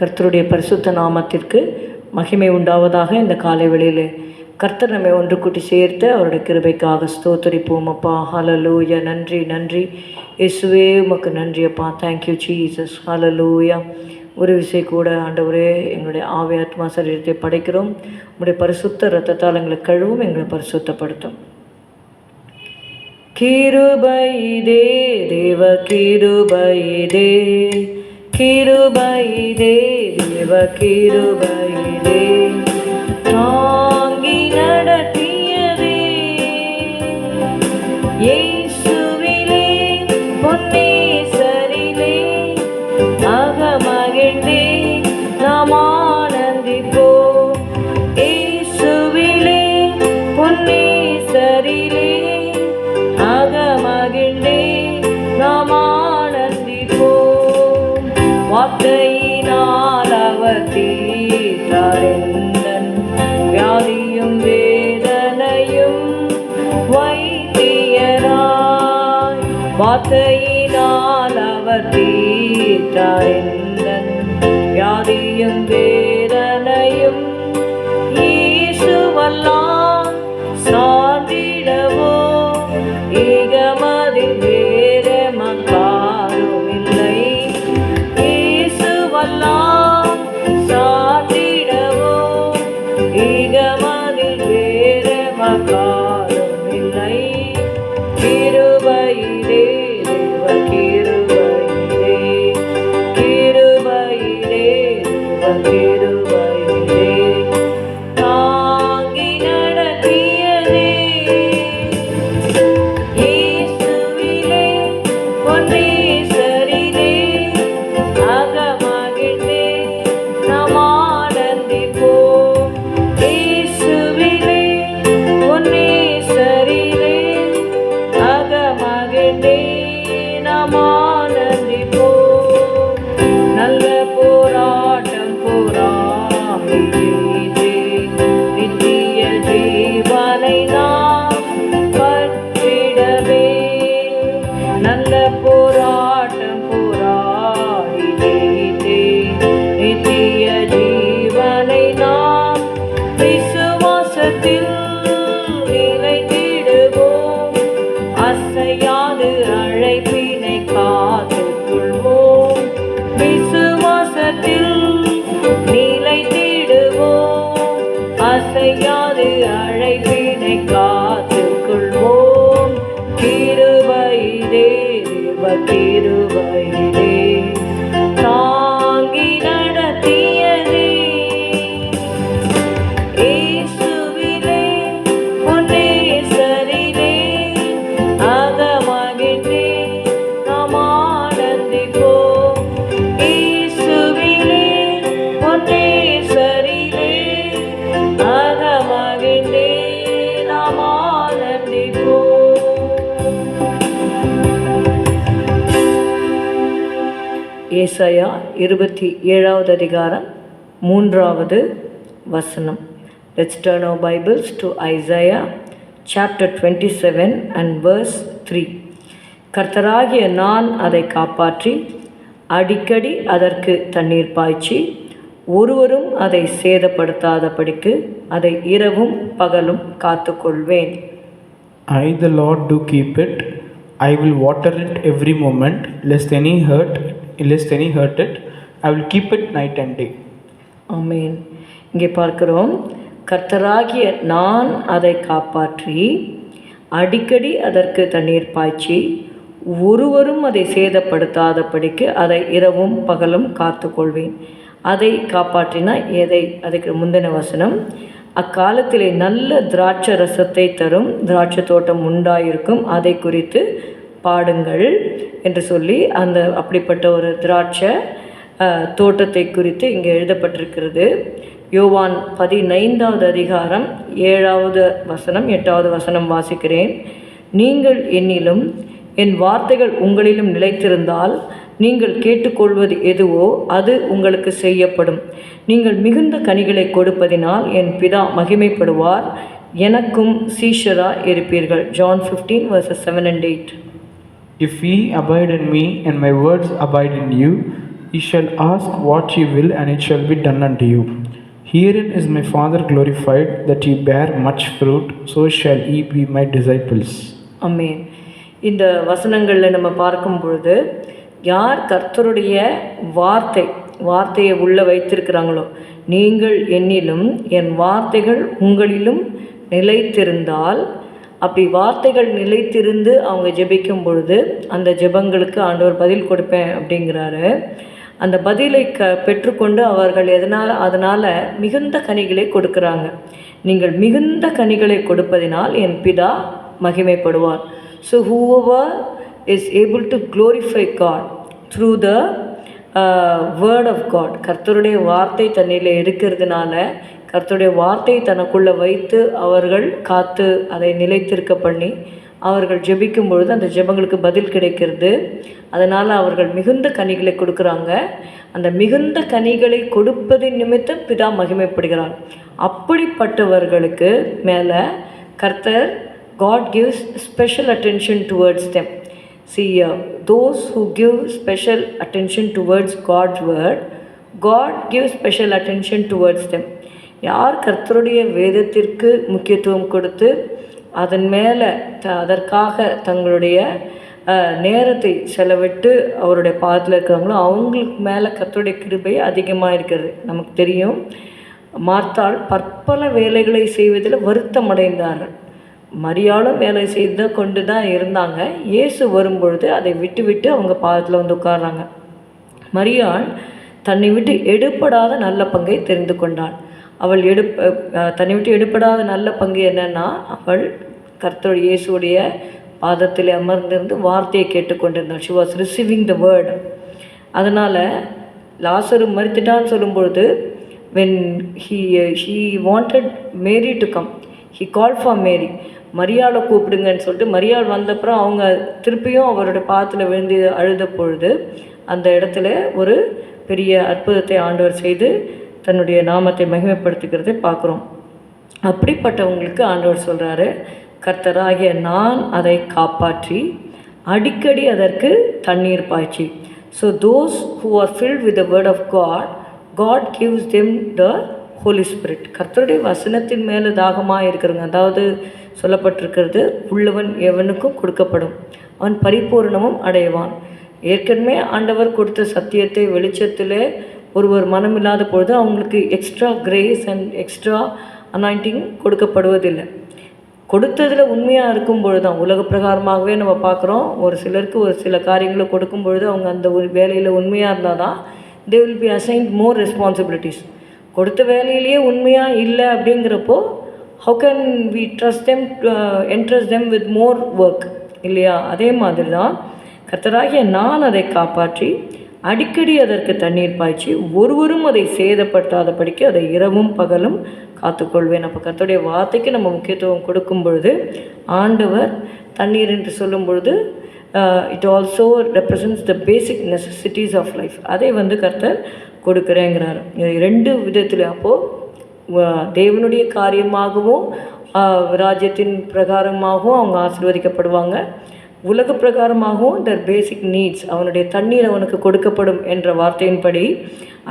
கர்த்தருடைய பரிசுத்த நாமத்திற்கு மகிமை உண்டாவதாக இந்த காலை வெளியில். கர்த்தர் நம்மை ஒன்று கூட்டி சேர்த்து அவருடைய கிருபைக்காக ஸ்தோத்தரிப்போம் அப்பா. ஹalleluya நன்றி நன்றி. இசுவே உமக்கு நன்றி அப்பா. தேங்க்யூ ஜீசஸ் ஹலலூயா ஒரு விசை கூட ஆண்டவரே எங்களுடைய ஆவி ஆத்மா சரீரத்தை படைக்கிறோம். உங்களுடைய பரிசுத்த ரத்தத்தால் எங்களை கழுவும் எங்களை பரிசுத்தப்படுத்தும். கிருபைதே தேவ கிருபைதே கிருபைதே தேவ கிருபைதே தாங்கி வார்த்தையினால் அவர் தீர்த்தாரெந்தன் வியாதியும் வே தேவ கிருபையிலே நல்ல ஏசாயா இருபத்தி ஏழாவது அதிகாரம் மூன்றாவது வசனம். Let's turn Bibles to Isaiah chapter twenty seven and verse three கர்த்தராகிய நான் அதை காப்பாற்றி அடிக்கடி அதற்கு தண்ணீர் பாய்ச்சி ஒருவரும் அதை சேதப்படுத்தாதபடிக்கு அதை இரவும் பகலும் காத்துக்கொள்வேன். I, the Lord, do keep it. I will water it every moment, lest any hurt, lest any hurt it. I will keep it night and day. ஆமென் இங்கே பார்க்கிறோம் கர்த்தராகிய நான் அதை காப்பாற்றி அடிக்கடி அதற்கு தண்ணீர் பாய்ச்சி ஒருவரும் அதை சேதப்படுத்தாதபடிக்கு அதை இரவும் பகலும் காத்துக்கொள்வேன் அதை காப்பாற்றினா எதை அதுக்கு முந்தின வசனம் அக்காலத்திலே நல்ல திராட்சை ரசத்தை தரும் திராட்சை தோட்டம் உண்டாயிருக்கும். அதை குறித்து பாடுங்கள் என்று சொல்லி அந்த அப்படிப்பட்ட ஒரு திராட்சை தோட்டத்தை குறித்து இங்கே எழுதப்பட்டிருக்கிறது. யோவான் பதினைந்தாவது அதிகாரம் ஏழாவது வசனம் எட்டாவது வசனம் வாசிக்கிறேன். நீங்கள் என்னிலும் என் வார்த்தைகள் உங்களிலும் நிலைத்திருந்தால் நீங்கள் கேட்டுக்கொள்வது எதுவோ அது உங்களுக்கு செய்யப்படும் நீங்கள் மிகுந்த கனிகளை கொடுப்பதினால் என் பிதா மகிமைப்படுவார் எனக்கும் சீஷரா இருப்பீர்கள் John fifteen verses seven and eight If ye abide in me, and my words abide in you, ye shall ask what ye will, and it shall be done unto you. Herein is my Father glorified, that ye bear much fruit, so shall ye be my disciples. Amen இந்த வசனங்களில் நம்ம பார்க்கும் பொழுது யார் கர்த்தருடைய வார்த்தை வார்த்தையை உள்ளே வைத்திருக்கிறாங்களோ நீங்கள் என்னிலும் என் வார்த்தைகள் உங்களிலும் நிலைத்திருந்தால் அப்படி வார்த்தைகள் நிலைத்திருந்து அவங்க ஜெபிக்கும் பொழுது அந்த ஜெபங்களுக்கு ஆண்டவர் பதில் கொடுப்பேன் அப்படிங்கிறாரு. அந்த பதிலை க பெற்றுக்கொண்டு அவர்கள் எதனால் அதனால் மிகுந்த கனிகளை கொடுக்குறாங்க. நீங்கள் மிகுந்த கனிகளை கொடுப்பதினால் என் பிதா மகிமைப்படுவார். So whoever is able to glorify God through the word of God கர்த்தருடைய வார்த்தை தன்னில் இருக்கிறதுனால கர்த்தருடைய வார்த்தை தனக்குள்ளே வைத்து அவர்கள் காத்து அதை நிலைத்திருக்க பண்ணி அவர்கள் ஜெபிக்கும் பொழுது அந்த ஜெபங்களுக்கு பதில் கிடைக்கிறது. அதனால் அவர்கள் மிகுந்த கனிகளை கொடுக்குறாங்க. அந்த மிகுந்த கனிகளை கொடுப்பதின் நிமித்தம் பிதா மகிமைப்படுகிறார். அப்படிப்பட்டவர்களுக்கு மேலே கர்த்தர் God gives special attention towards them See, uh, those who give special attention towards God's word, God gives special attention towards them. யார் கர்த்தருடைய வேதத்திற்கு முக்கியத்துவம் கொடுத்து அதன் மேலே த அதற்காக தங்களுடைய நேரத்தை செலவிட்டு அவருடைய பாதத்தில் இருக்கிறவங்களோ அவங்களுக்கு மேலே கர்த்தருடைய கிருபை அதிகமாக இருக்கிறது நமக்கு தெரியும் மார்த்தால் பற்பல வேலைகளை செய்வதில் வருத்தம் அடைந்தார்கள் மரியாளும் வேலை செய்து கொண்டு தான் இருந்தாங்க. இயேசு வரும்பொழுது அதை விட்டு விட்டு அவங்க பாதத்தில் வந்து உட்கார்றாங்க. மரியாள் தன்னை விட்டு எடுப்படாத நல்ல பங்கை தெரிந்து கொண்டாள். அவள் எடுப்ப தன்னை விட்டு எடுப்படாத நல்ல பங்கு என்னென்னா அவள் கர்த்தர் இயேசுடைய பாதத்தில் அமர்ந்திருந்து வார்த்தையை கேட்டுக்கொண்டிருந்தாள். She was receiving the word அதனால் லாசரு மறுத்துட்டான்னு சொல்லும்பொழுது when he he wanted Mary to come he call for Mary மரியாளை கூப்பிடுங்கன்னு சொல்லிட்டு மரியாள் வந்தப்புறம் அவங்க திருப்பியும் அவரோட பாத்தில் விழுந்து அழுத பொழுது அந்த இடத்துல ஒரு பெரிய அற்புதத்தை ஆண்டவர் செய்து தன்னுடைய நாமத்தை மகிமைப்படுத்திக்கிறதை பார்க்குறோம். அப்படிப்பட்டவங்களுக்கு ஆண்டவர் சொல்கிறாரு கர்த்தராகிய நான் அதை காப்பாற்றி அடிக்கடி அதற்கு தண்ணீர் பாய்ச்சி. So those who are filled with the word of God God gives them the Holy Spirit கர்த்தருடைய வசனத்தின் மேலே தாகமாக இருக்கிறவங்க அதாவது சொல்லப்பட்டிருக்கிறது உள்ளவன் எவனுக்கும் கொடுக்கப்படும். அவன் பரிபூரணமும் அடைவான். ஏற்கனவே ஆண்டவர் கொடுத்த சத்தியத்தை வெளிச்சத்தில் ஒருவர் மனமில்லாத பொழுது அவங்களுக்கு extra grace and extra anointing கொடுக்கப்படுவதில்லை. கொடுத்ததில் உண்மையாக இருக்கும் பொழுது தான் உலக பிரகாரமாகவே நம்ம பார்க்குறோம். ஒரு சிலருக்கு ஒரு சில காரியங்களை கொடுக்கும் பொழுது அவங்க அந்த ஒரு வேலையில் உண்மையாக இருந்தால் தான் they will be assigned more responsibilities கொடுத்த வேலையிலேயே உண்மையாக இல்லை அப்படிங்கிறப்போ how can we trust them entrust them with more work இல்லையா? அதே மாதிரி தான் கர்த்தராகிய நான் அதை காப்பாற்றி அடிக்கடி அதற்கு தண்ணீர் பாய்ச்சி ஒருவரும் அதை சேதப்படுத்தாதபடிக்கு அதை இரவும் பகலும் காத்துக்கொள்வேன். அப்போ கர்த்தருடைய வார்த்தைக்கு நம்ம முக்கியத்துவம் கொடுக்கும் பொழுது ஆண்டவர் தண்ணீர் என்று சொல்லும் பொழுது it also represents the basic necessities of life அதை வந்து கர்த்தர் கொடுக்குறேங்கிறார். இது ரெண்டு விதத்தில் அப்போது தேவனுடைய காரியமாகவும் ராஜ்யத்தின் பிரகாரமாகவும் அவங்க ஆசீர்வதிக்கப்படுவாங்க. உலக பிரகாரமாகவும் த பேசிக் நீட்ஸ் அவனுடைய தண்ணீர் அவனுக்கு கொடுக்கப்படும் என்ற வார்த்தையின்படி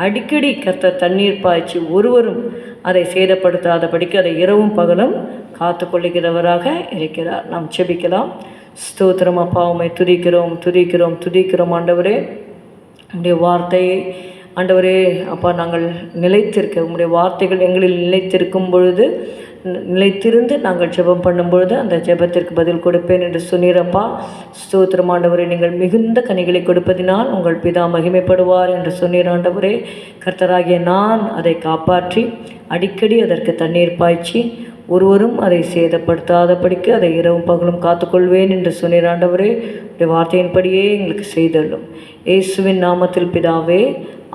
அடிக்கடி கர்த்தர் தண்ணீர் பாய்ச்சி ஒருவரும் அதை சேதப்படுத்தாதபடிக்கு அதை இரவும் பகலும் காத்து கொள்ளுகிறவராக இருக்கிறார். நாம் செபிக்கலாம் ஸ்தோத்திரம் அப்பா உமை துதிக்கிறோம் துதிக்கிறோம் துதிக்கிறோம் ஆண்டவரே. உடைய வார்த்தையை ஆண்டவரே அப்பா நாங்கள் நிலைத்திருக்க உங்களுடைய வார்த்தைகள் எங்களில் நிலைத்திருக்கும் பொழுது நிலைத்திருந்து நாங்கள் ஜெபம் பண்ணும் பொழுது அந்த ஜெபத்திற்கு பதில் கொடுப்பேன் என்று சொன்னீரப்பா ஸ்தோத்திரம் ஆண்டவரே நீங்கள் மிகுந்த கனிகளை கொடுப்பதினால் உங்கள் பிதா மகிமைப்படுவார் என்று சொன்னீர் ஆண்டவரே. கர்த்தராகிய நான் அதை காப்பாற்றி அடிக்கடி அதற்கு தண்ணீர் பாய்ச்சி ஒருவரும் அதை சேதப்படுத்தாதபடிக்கு அதை இரவும் பகலும் காத்துக்கொள்வேன் என்று சொன்னீர். ஆண்டவரே உடைய வார்த்தையின்படியே எங்களுக்கு செய்தள்ளும் இயேசுவின் நாமத்தில் பிதாவே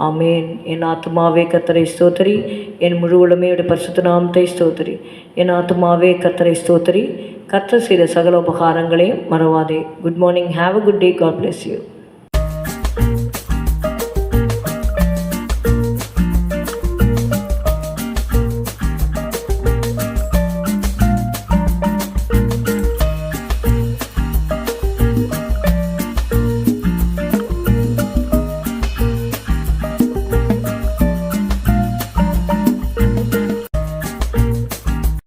ஆமேன். என் ஆத்துமாவே கத்தரை ஸ்தோத்திரி. என் முழு உடமையோட பரிசுத்த நாமத்தை ஸ்தோத்திரி. என் ஆத்துமாவே கத்தரை ஸ்தோத்திரி. கர்த்தர் செய்த சகல உபகாரங்களையும் மறவாதே. Good morning have a good day God bless you